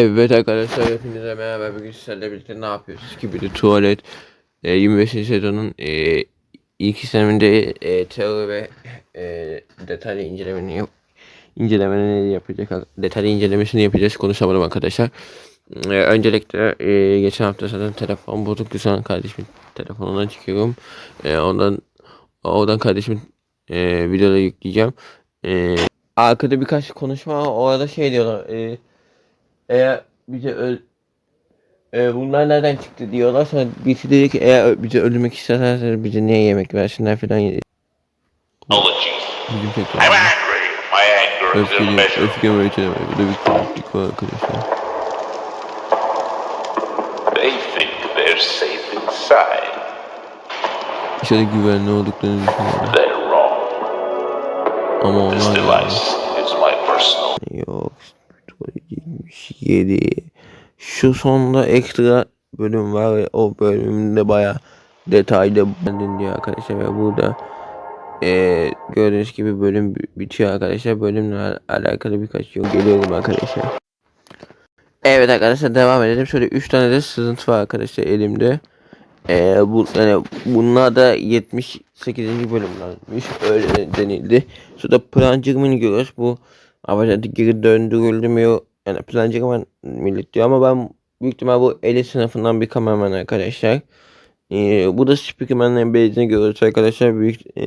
Evet arkadaşlar hepinize merhaba bugün sizlerle birlikte ne yapıyoruz ki bir tuvalet e, 25. sezonun e, ilk sezonunda e, teori ve e, detaylı incelemeni yap incelemeni yapacak detaylı incelemesini yapacağız konuşamadım arkadaşlar. E, öncelikle e, geçen hafta zaten telefon bozuktu şu an kardeşimin telefonundan çıkıyorum. E, ondan oradan kardeşimin e, videoları yükleyeceğim. E, arkada birkaç konuşma o arada şey diyorlar. E, eğer bize öl e, bunlar nereden çıktı diyorlar sonra birisi dedi ki eğer bize öldürmek isterlerse bize niye yemek versinler falan bizim tek I'm angry. My anger is öfkeli öfke ölçüde var burada bir komiklik var arkadaşlar They think they're safe inside. İçeride güvenli olduklarını düşünüyorum They're wrong. ama This onlar device is my personal. yok 7 şu sonda ekstra bölüm var ve o bölümde baya detaylı benden diyor arkadaşlar ve burada eee gördüğünüz gibi bölüm bi- bitiyor arkadaşlar. Bölümle al- alakalı birkaç yol geliyorum arkadaşlar. Evet arkadaşlar devam edelim. Şöyle 3 tane de sızıntı var arkadaşlar elimde. Eee bu yani bunlar da 78. bölümlermiş. Öyle denildi. Şurada Plancırman'ı görüyoruz. Bu Avatar'da geri döndürülmüyor yani Plancırman millet diyor ama ben büyük ihtimal bu 50 sınıfından bir kameraman arkadaşlar ee, bu da Speakerman'ın belediğini görüyoruz arkadaşlar. Büyük e,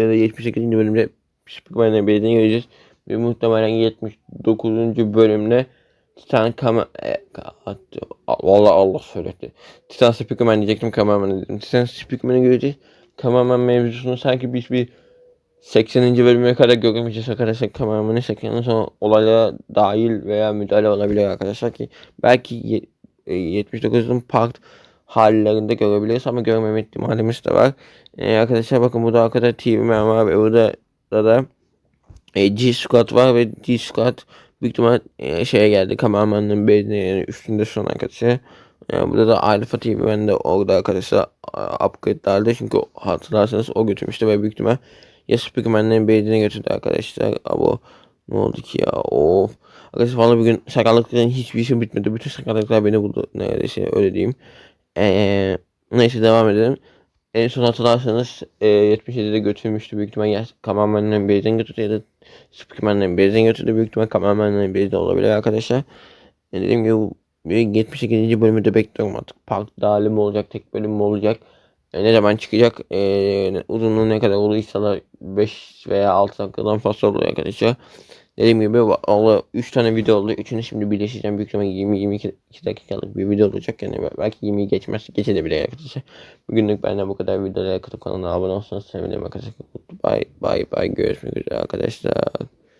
ya da 78. bölümde Speakerman'ın belediğini göreceğiz. Ve muhtemelen 79. bölümde Titan Kama... E, Valla Allah söyledi. Titan Speakerman diyecektim kameraman dedim. Titan Speakerman'ı göreceğiz. Kameraman mevzusunu sanki biz bir 80. bölüme kadar göremeyeceğiz arkadaşlar kameramanı 80'den sonra olaylara dahil veya müdahale olabilir arkadaşlar ki belki ye- e, 79'un part hallerinde görebiliriz ama görmeme ihtimalimiz de var. Ee, arkadaşlar bakın burada arkada TV Man var ve burada da, da e, G Squad var ve G Squad büyük ihtimal e, şeye geldi kameramanın bezine yani üstünde an arkadaşlar. Yani burada da Alpha TV Man de orada arkadaşlar upgrade'lerdi çünkü hatırlarsanız o götürmüştü ve büyük ihtimal ya Speakerman'ın bezine götürdü arkadaşlar. Ama ne oldu ki ya of. Arkadaşlar valla bugün şakalıkların hiçbir şey bitmedi. Bütün şakalıklar beni buldu neredeyse öyle diyeyim. Ee, neyse devam edelim. En son hatırlarsanız e, 77'de götürmüştü büyük ihtimal ya kameramanın bezden götürdü ya da Speakerman'ın bezden götürdü büyük ihtimal kameramanın bezde olabilir arkadaşlar. E, dediğim gibi bu bir 78. bölümü de bekliyorum artık. Park dahili olacak, tek bölüm olacak? E, ne zaman çıkacak? E, uzunluğu ne kadar olursa da 5 veya 6 dakikadan fazla oluyor arkadaşlar. Dediğim gibi valla 3 tane video oldu. Üçünü şimdi birleştireceğim. Büyük ihtimalle 20-22 dakikalık bir video olacak. Yani belki 20'yi geçmez. Geçebilir arkadaşlar. Bugünlük benden bu kadar. Videoya katıp kanalına abone olsanız sevinirim arkadaşlar. Bye bye bye. Görüşmek üzere arkadaşlar.